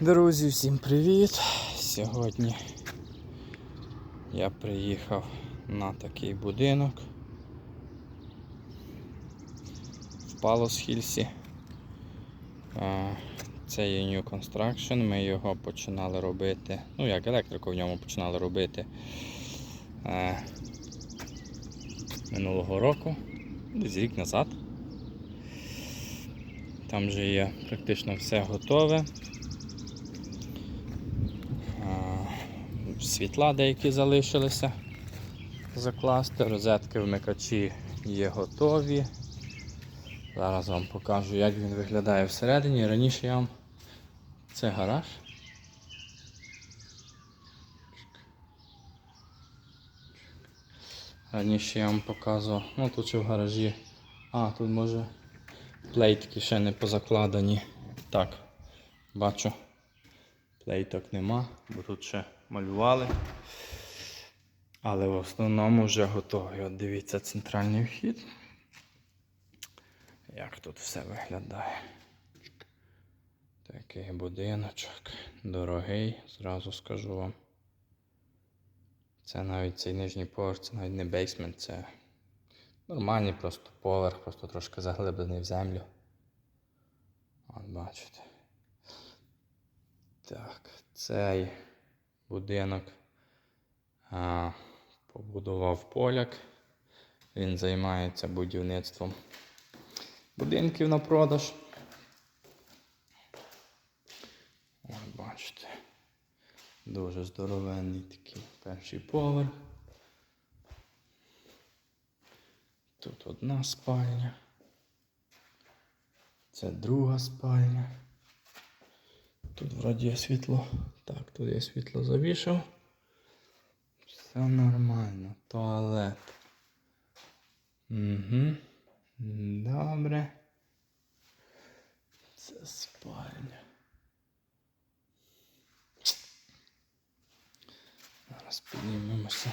Друзі, всім привіт! Сьогодні я приїхав на такий будинок в Палос-Хільсі. Е, Це є New Construction. Ми його починали робити. Ну як електрику в ньому починали робити е, минулого року, десь рік назад. Там вже є практично все готове. А, Світла деякі залишилися закласти, розетки вмикачі є готові. Зараз вам покажу, як він виглядає всередині. Раніше я вам. Це гараж. Раніше я вам показував. Ну тут ще в гаражі. А, тут може плейтки ще не позакладені. Так, бачу. Плейток нема, бо тут ще малювали. Але в основному вже готові. От дивіться центральний вхід. Як тут все виглядає. Такий будиночок. Дорогий, зразу скажу вам. Це навіть цей нижній поверх, це навіть не бейсмент, це нормальний просто поверх, просто трошки заглиблений в землю. От бачите. Так, цей будинок побудував поляк. Він займається будівництвом будинків на продаж. Ось бачите. Дуже здоровенний такий перший поверх. Тут одна спальня. Це друга спальня. Тут вроді є світло. Так, тут я світло завішав. Все нормально. Туалет. Угу. Добре. Це спальня. Зараз піднімемося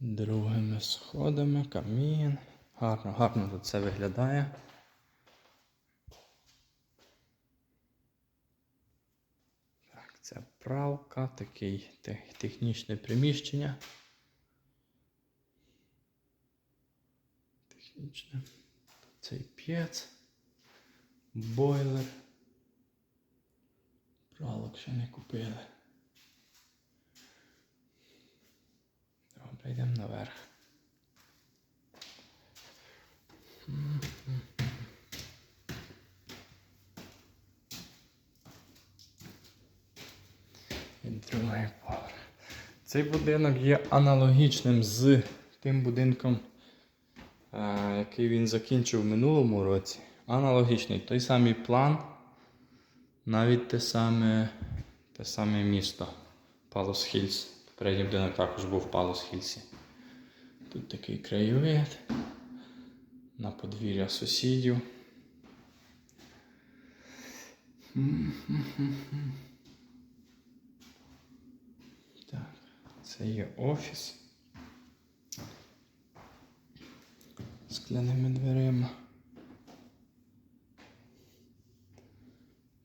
другими сходами, камін. Гарно, гарно тут все виглядає. Так, це правка, такий технічне приміщення. Технічне. Цей п'єц, бойлер. Пралок ще не купили. Добре, йдемо наверх. І другий поверх. Цей будинок є аналогічним з тим будинком, е, який він закінчив в минулому році. Аналогічний. Той самий план, навіть те саме, те саме місто Палос Хільс. Попередній будинок також був в Палос Хільсі. Тут такий краєвид на подвір'я сусідів. Так, це є офіс. Скляними дверима.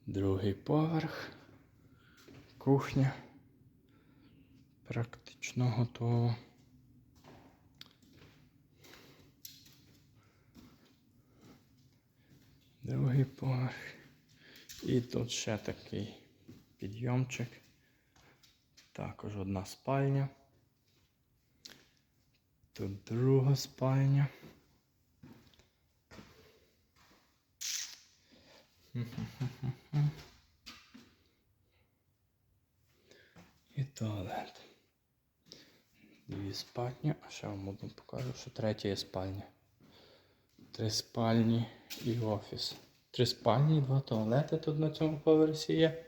Другий поверх. Кухня. Практично готово. Другий поверх. І тут ще такий підйомчик. Також одна спальня. Тут друга спальня. І туалет. Дві спальні, а ще вам одну покажу, що третя є спальня. Три спальні і офіс. Три спальні, два туалети тут на цьому поверсі є.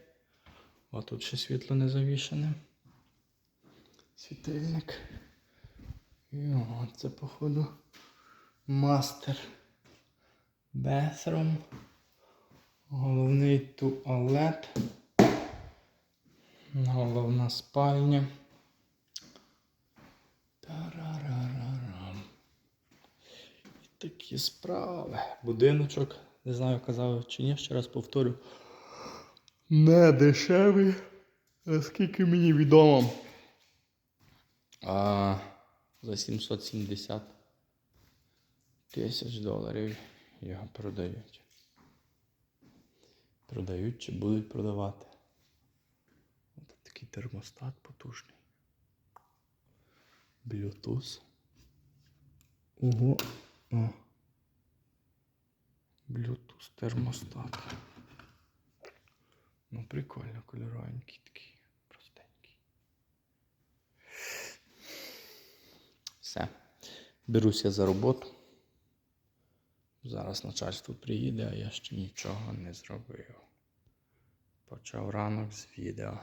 О, тут ще світло не завішане. Світильник. І о, це, походу, мастер. Bathroom. Головний туалет. Головна спальня. Тарарарарам. І такі справи. Будиночок, не знаю, казав чи ні, ще раз повторю. не дешевий, наскільки мені відомо. А, за 770 тисяч доларів його продають. Продають чи будуть продавати. Ось такий термостат потужний. Bluetooth. Ого. О. Bluetooth термостат. Ну, прикольно, кольоровенький такий, Все. Беруся за роботу. Зараз начальство приїде, а я ще нічого не зробив. Почав ранок з відео.